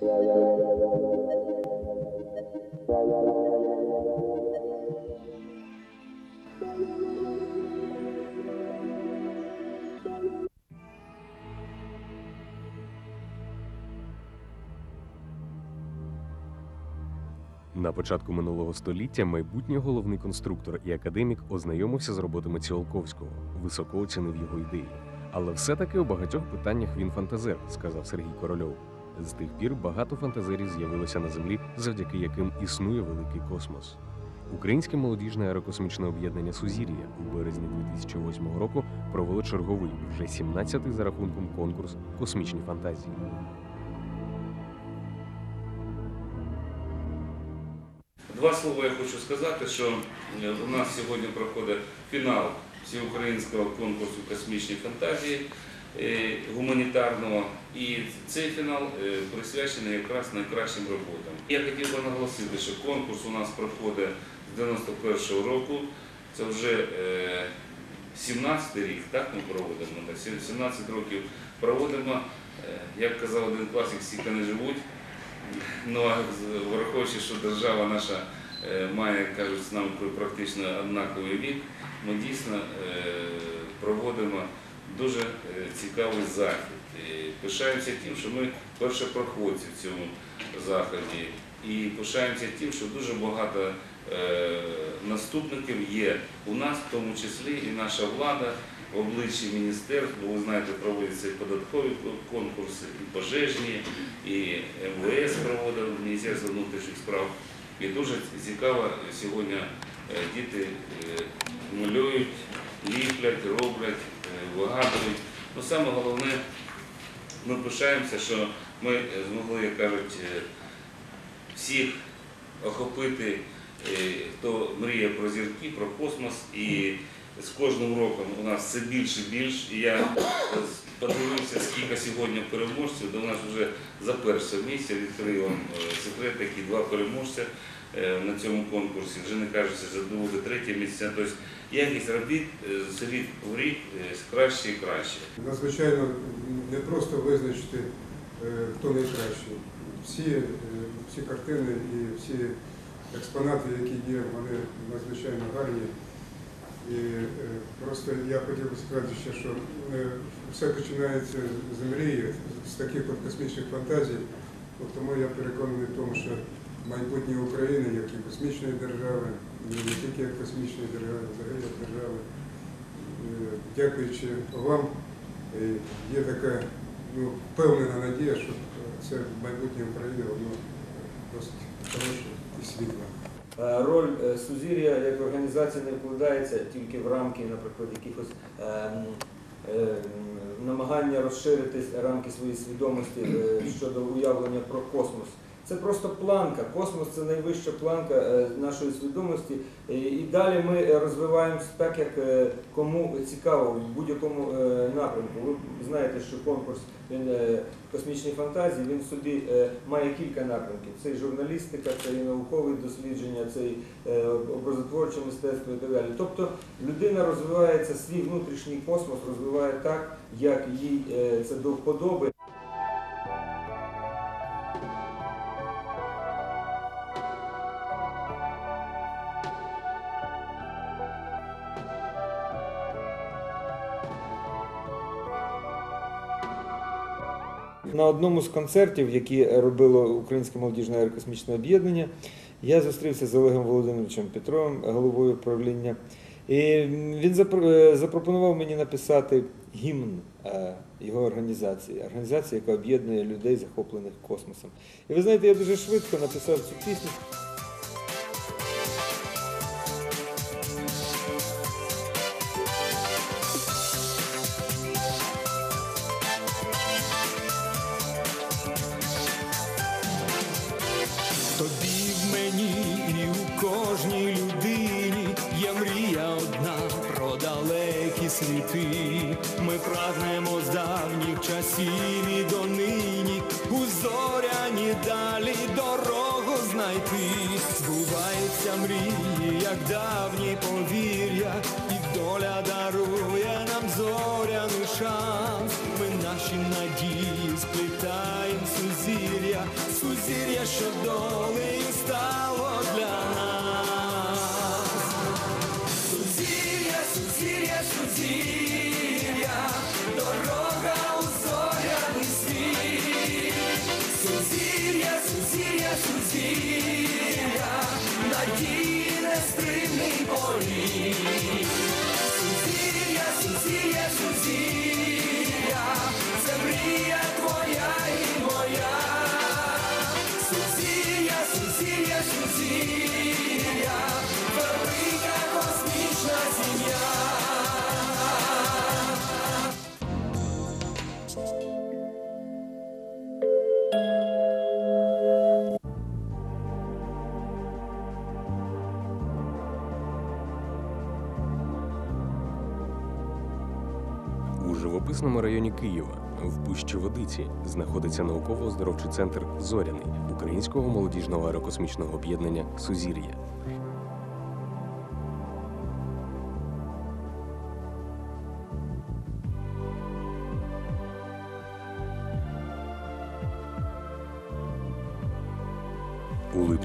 На початку минулого століття майбутній головний конструктор і академік ознайомився з роботами Ціолковського, високо оцінив його ідеї. Але все-таки у багатьох питаннах він фантазер, сказав Сергій Корольов. З тих пір багато фантазерів з'явилося на землі, завдяки яким існує великий космос. Українське молодіжне аерокосмічне об'єднання Сузір'я у березні 2008 року провело черговий, вже 17-й за рахунком конкурс Космічні фантазії. Два слова я хочу сказати, що е, у нас сьогодні проходить фінал всеукраїнського конкурсу космічні фантазії гуманітарного. І цей фінал е, присвячений якраз найкращим роботам. Я хотів би наголосити, що конкурс у нас проходить з 91-го року. Це вже 17-й рік, так ми проводимо. так, 17 років проводимо. Е, Як казав один класик, стільки не живуть. Ну а враховуючи, що держава наша е, має, кажуть, з нами практично однаковий вік, ми дійсно е, проводимо дуже е, цікавий захід. І пишаємося тим, що ми першопроходці в цьому заході. І пишаємося тим, що дуже багато е, наступників є у нас, в тому числі і наша влада в обличчі міністерств, бо ви знаєте, проводяться і податкові конкурси, і пожежні, і МВС проводив Міністерство внутрішніх справ. І дуже цікаво сьогодні е, діти е, малюють, ліплять, роблять, е, вигадують. Ну, саме головне, ми пишаємося, що ми е, змогли, як кажуть, е, всіх охопити, хто мріє про зірки, про космос. І з кожним роком у нас все більше і більше. І я подивився, скільки сьогодні переможців. До нас вже за перше місце відкрив е, секрет, які два переможця е, на цьому конкурсі. Вже не кажучи за друге, третє місце. Тобто якість робіт е, з рік в рік е, краще і краще. Надзвичайно не просто визначити, е, хто найкращий. Всі, е, всі картини і всі експонати, які є, вони надзвичайно гарні. І е, просто я хотів би сказати ще, що е, все починається з мрії, з таких от космічних фантазій. От Тому я переконаний в тому, що майбутнє України, як і космічної держави, не тільки як космічної держави, взагалі як держави, е, дякуючи вам, є така ну, впевнена надія, що це майбутнє України, воно досить хороше і світле. Е, Роль е, Сузір'я як організація не вкладається тільки в рамки, наприклад, якихось ем, намагання розширити рамки своєї свідомості е, щодо уявлення про космос. Це просто планка. Космос це найвища планка е, нашої свідомості. І- І далі ми е, розвиваємося так, як е, кому цікаво в будь-якому е, напрямку. Ви знаєте, що конкурс він е, космічні фантазії, він собі е, має кілька напрямків. Це і журналістика, це і наукові дослідження, це і е, образотворче мистецтво і так далі. Тобто людина розвивається, свій внутрішній космос розвиває так, як їй е, це до вподоби. На одному з концертів, які робило Українське молодіжне аерокосмічне об'єднання, я зустрівся з Олегом Володимировичем Петровим, головою управління. І він е, запропонував мені написати гімн е, його організації, організації, яка об'єднує людей, захоплених космосом. І ви знаєте, я дуже швидко написав цю пісню. І донині у зоряні далі дорогу знайти. Збуваються мрії, як давні повір'я, і доля дарує нам зоряний шанс. Ми наші надії сплітаємо сузір'я, сузір'я, що живописному районі Києва в Пущі Водиці знаходиться науково-оздоровчий центр Зоряний Українського молодіжного аерокосмічного об'єднання Сузір'я.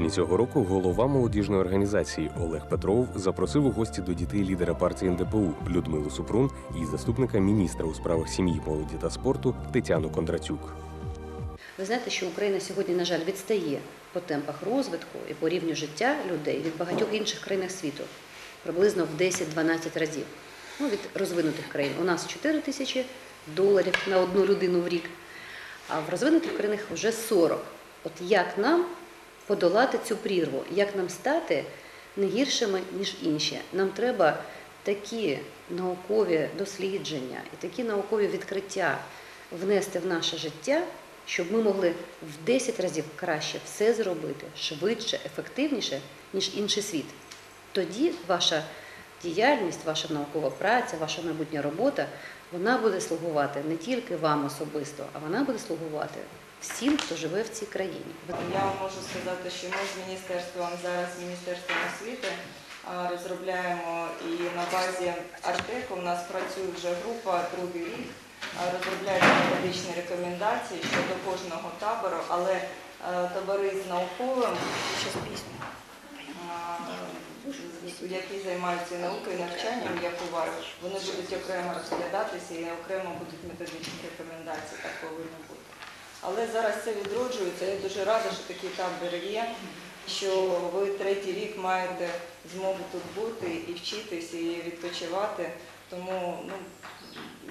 Липні цього року голова молодіжної організації Олег Петров запросив у гості до дітей лідера партії НДПУ Людмилу Супрун і заступника міністра у справах сім'ї, молоді та спорту Тетяну Кондратюк. Ви знаєте, що Україна сьогодні, на жаль, відстає по темпах розвитку і по рівню життя людей від багатьох інших країн світу, приблизно в 10-12 разів. Ну, від розвинутих країн. У нас 4 тисячі доларів на одну людину в рік, а в розвинутих країнах вже 40. От як нам подолати цю прірву, як нам стати не гіршими, ніж інші? Нам треба такі наукові дослідження і такі наукові відкриття внести в наше життя, щоб ми могли в 10 разів краще все зробити швидше, ефективніше, ніж інший світ. Тоді ваша діяльність, ваша наукова праця, ваша майбутня робота, вона буде слугувати не тільки вам особисто, а вона буде слугувати всім, хто живе в цій країні. Я можу сказати, що ми з міністерством зараз міністерством освіти розробляємо і на базі Артеку у нас працює вже група другий рік, розробляють методичні рекомендації щодо кожного табору, але табори з науковим, які займаються наукою, навчанням, як у вас, вони будуть окремо розглядатися і окремо будуть методичні рекомендації, так повинно бути. Але зараз це відроджується. Я дуже рада, що такий табір є, що ви третій рік маєте змогу тут бути і вчитись, і відпочивати. Тому ну,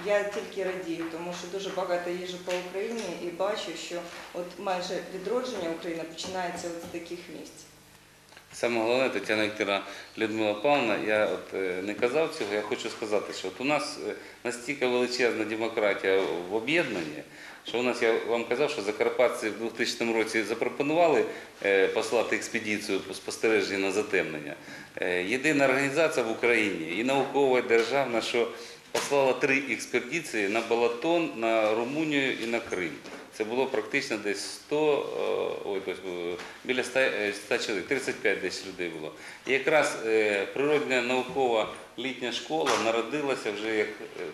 я тільки радію, тому що дуже багато їжу по Україні і бачу, що от майже відродження України починається от з таких місць. Саме головне, Тетяна Вікторівна Людмила Павловна, я от е, не казав цього, я хочу сказати, що от у нас е, настільки величезна демократія в об'єднанні, що у нас, я вам казав, що закарпатці в 2000 році запропонували е, послати експедицію по спостереженню на затемнення. Єдина організація в Україні і наукова, і державна, що послала три експедиції на Балатон, на Румунію і на Крим. Це було практично десь 100, е, ой, тобто, е, біля 100, е, 100 чоловік, 35 десь людей було. І якраз природня наукова літня школа народилася вже як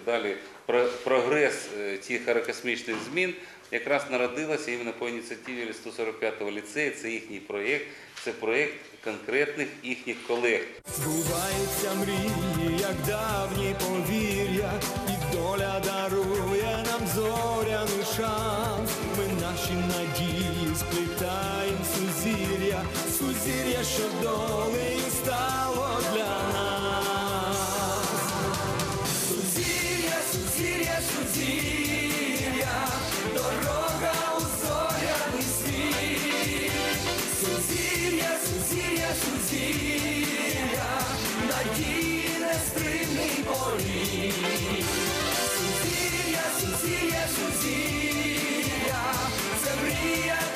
далі про- прогрес тих аерокосмічних змін, якраз народилася іменно по ініціативі 145-го ліцею. Це їхній проєкт, це проєкт конкретних їхніх колег. Збуваються мрії, як давні повір'я, і доля дарує нам зоряний шанс. Ми наші надії сплітаєм сузір'я, сузір'я, що долею стало для нас. Сузір'я, сузір'я, сузір'я. the.